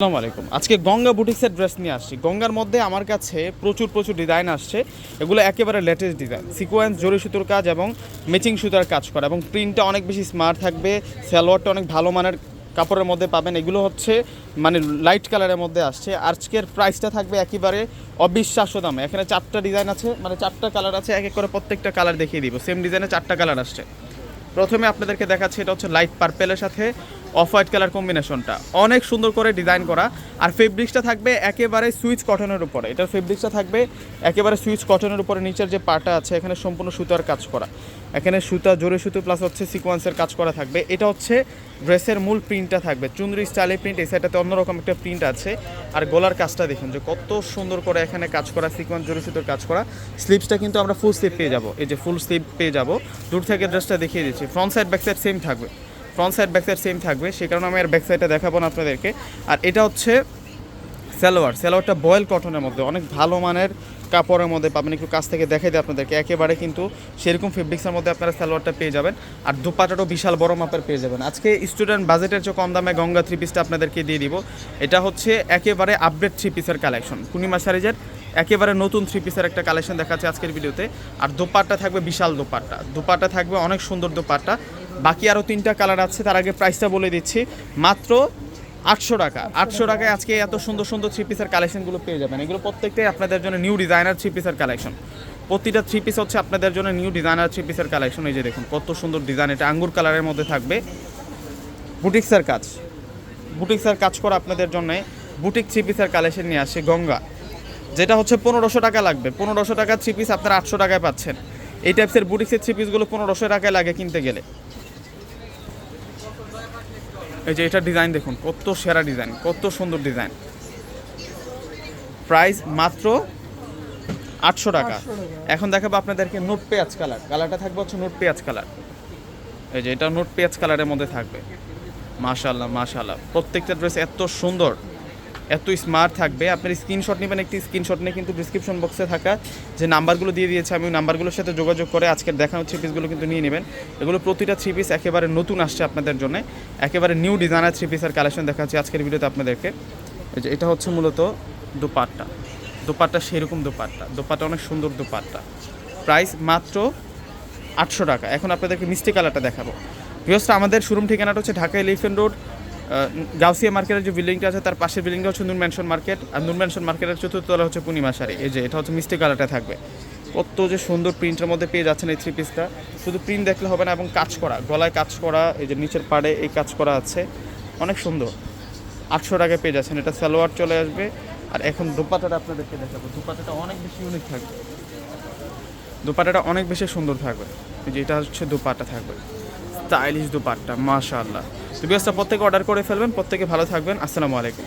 আসসালামু আলাইকুম। আজকে গঙ্গা বুটিক্সের ড্রেস নিয়ে আসছি। গঙ্গার মধ্যে আমার কাছে প্রচুর প্রচুর ডিজাইন আসছে। এগুলো একেবারে লেটেস্ট ডিজাইন সিকোয়েন্স জরি সুতোর কাজ এবং ম্যাচিং সুতার কাজ করা এবং প্রিন্টটা অনেক বেশি স্মার্ট থাকবে, সালোয়ারটা অনেক ভালো মানের কাপড়ের মধ্যে পাবেন। এগুলো হচ্ছে মানে লাইট কালারের মধ্যে আসছে। আজকের প্রাইসটা থাকবে একেবারে অবিশ্বাস্য দামে। এখানে চারটা ডিজাইন আছে মানে চারটা কালার আছে, এক এক করে প্রত্যেকটা কালার দেখিয়ে দিব। সেম ডিজাইনে চারটা কালার আসছে। প্রথমে আপনাদেরকে দেখাচ্ছি, এটা হচ্ছে লাইট পার্পেলের সাথে অফ হোয়াইট কালার কম্বিনেশনটা। অনেক সুন্দর করে ডিজাইন করা। আর ফেব্রিক্সটা থাকবে একেবারে সুইচ কটনের উপরে। এটার ফেব্রিক্সটা থাকবে একেবারে সুইচ কটনের উপরে। নিচের যে পাটা আছে, এখানে সম্পূর্ণ সুতার কাজ করা। এখানে সুতা জোরে সুতো প্লাস হচ্ছে সিকোয়েন্সের কাজ করা থাকবে। এটা হচ্ছে ড্রেসের মূল প্রিন্টটা থাকবে। চুনরি স্টাইলের প্রিন্ট এই সাইডটাতে অন্যরকম একটা প্রিন্ট আছে। আর গলার কাজটা দেখুন যে কত সুন্দর করে এখানে কাজ করা সিকোয়েন্স জোরে সুতোর কাজ করা। স্লিপসটা কিন্তু আমরা ফুল স্লিপ পেয়ে যাব। এই যে ফুল স্লিপ পেয়ে যাব। দূর থেকে ড্রেসটা দেখিয়ে দিচ্ছি। Front side back side same থাকবে। Front side back side same থাকবে। সেই কারণে আমি আর ব্যাক সাইডটা দেখাবো না আপনাদেরকে। আর এটা হচ্ছে সালোয়ার। সালোয়ারটা বয়েল কটনের মধ্যে। অনেক ভালো মানের কাপড়ের মধ্যে পাবেন। একটু কাছ থেকে দেখাই দিই আপনাদেরকে। একেবারে কিন্তু সেরকম ফেব্রিক্সের মধ্যে আপনারা সালোয়ারটা পেয়ে যাবেন। আর দুপাটাটাও বিশাল বড় মাপের পেয়ে যাবেন। আজকে স্টুডেন্ট বাজেটের চেয়ে কম দামে গঙ্গা থ্রি পিসটা আপনাদেরকে দিয়ে দিব। এটা হচ্ছে একেবারে আপডেট থ্রি পিসের কালেকশন পূর্ণিমা সারিজের একেবারে নতুন থ্রি পিসের একটা কালেকশন দেখাচ্ছে আজকের ভিডিওতে। আর দোপাট্টা থাকবে বিশাল দোপাট্টা। দোপাট্টা থাকবে অনেক সুন্দর দোপাট্টা। বাকি আরও তিনটা কালার আছে, তার আগে প্রাইসটা বলে দিচ্ছি। মাত্র আটশো টাকা। আটশো টাকায় আজকে এত সুন্দর সুন্দর থ্রি পিসের কালেকশনগুলো পেয়ে যাবেন। এগুলো প্রত্যেকটাই আপনাদের জন্য নিউ ডিজাইনার থ্রি পিসের কালেকশন প্রতিটা থ্রি পিস হচ্ছে আপনাদের জন্য নিউ ডিজাইনার থ্রি পিসের কালেকশন এই যে দেখুন, কত সুন্দর ডিজাইন এটা আঙ্গুর কালারের মধ্যে থাকবে। বুটিক্সের কাজ। বুটিক্সের কাজ করা আপনাদের জন্য বুটিক থ্রি পিসের কালেকশন নিয়ে আসে গঙ্গা। যেটা হচ্ছে পনেরোশো টাকা লাগবে। পনেরোশো টাকা থ্রি পিস আপনারা আটশো টাকায় পাচ্ছেন। এই টাইপসের বুটিক্সের থ্রি পিসগুলো পনেরোশো টাকায় লাগে কিনতে গেলে। এই যে এটা ডিজাইন দেখুন কত সেরা ডিজাইন কত সুন্দর ডিজাইন প্রাইস মাত্র আটশো টাকা। এখন দেখাবো আপনাদেরকে নোট পেঁয়াজ কালার কালারটা থাকবে হচ্ছে নোট পেঁয়াজ কালার এই যে এটা নোট পেঁয়াজ কালারের মধ্যে থাকবে। মাশাল্লাহ মাশাল্লাহ প্রত্যেকটা ড্রেস এত সুন্দর। এত স্মার্ট থাকবে। আপনার স্ক্রিনশট নেবেন, একটি স্ক্রিনশট নিয়ে কিন্তু ডিসক্রিপশন বক্সে থাকা যে নাম্বারগুলো দিয়ে দিয়েছে, আমি ওই নাম্বারগুলোর সাথে যোগাযোগ করে আজকের দেখানো থ্রি পিসগুলো কিন্তু নিয়ে নেবেন। এগুলো প্রতিটা থ্রি পিস একেবারে নতুন আসছে আপনাদের জন্য। একেবারে নিউ ডিজাইনার থ্রি পিসের কালেকশন দেখাচ্ছি আজকের ভিডিওতে আপনাদেরকে। যে এটা হচ্ছে মূলত দোপাট্টা। দোপাট্টা সেরকম দোপাট্টা। দোপাট্টা অনেক সুন্দর দোপাট্টা। প্রাইস মাত্র আটশো টাকা। এখন আপনাদেরকে মিষ্টি কালারটা দেখাবো। বৃহস্পতি আমাদের শোরুম ঠিকানাটা হচ্ছে ঢাকা এলিফেন্ট রোড গাউসিয়া মার্কেটের যে বিল্ডিংটা আছে, তার পাশের বিল্ডিংটা হচ্ছে নুন ম্যানশন মার্কেট। আর নুন ম্যানশন মার্কেটের চতুর্থ তলা হচ্ছে পূর্ণিমা শাড়ি। এই যে, এটা হচ্ছে মিষ্টি কালারটা থাকবে। কত যে সুন্দর প্রিন্টের মধ্যে পেয়ে যাচ্ছেন এই থ্রি পিসটা শুধু প্রিন্ট দেখলে হবে না, এবং কাজ করা, গলায় কাজ করা, এই যে নিচের পাড়ে এই কাজ করা আছে। অনেক সুন্দর। আটশো টাকায় পেয়ে যাচ্ছেন। এটা সালোয়ার চলে আসবে। আর এখন দোপাটাটা আপনাদেরকে দেখাবো। দোপাটাটা অনেক বেশি ইউনিক থাকবে। দোপাটাটা অনেক বেশি সুন্দর থাকবে। এই যে, এটা হচ্ছে দোপাট্টা থাকবে। স্টাইলিশ দোপাট্টা, মাশাআল্লাহ। তো বিয়াসটা প্রত্যেকে অর্ডার করে ফেলবেন। প্রত্যেকে ভালো থাকবেন। আসসালামু আলাইকুম।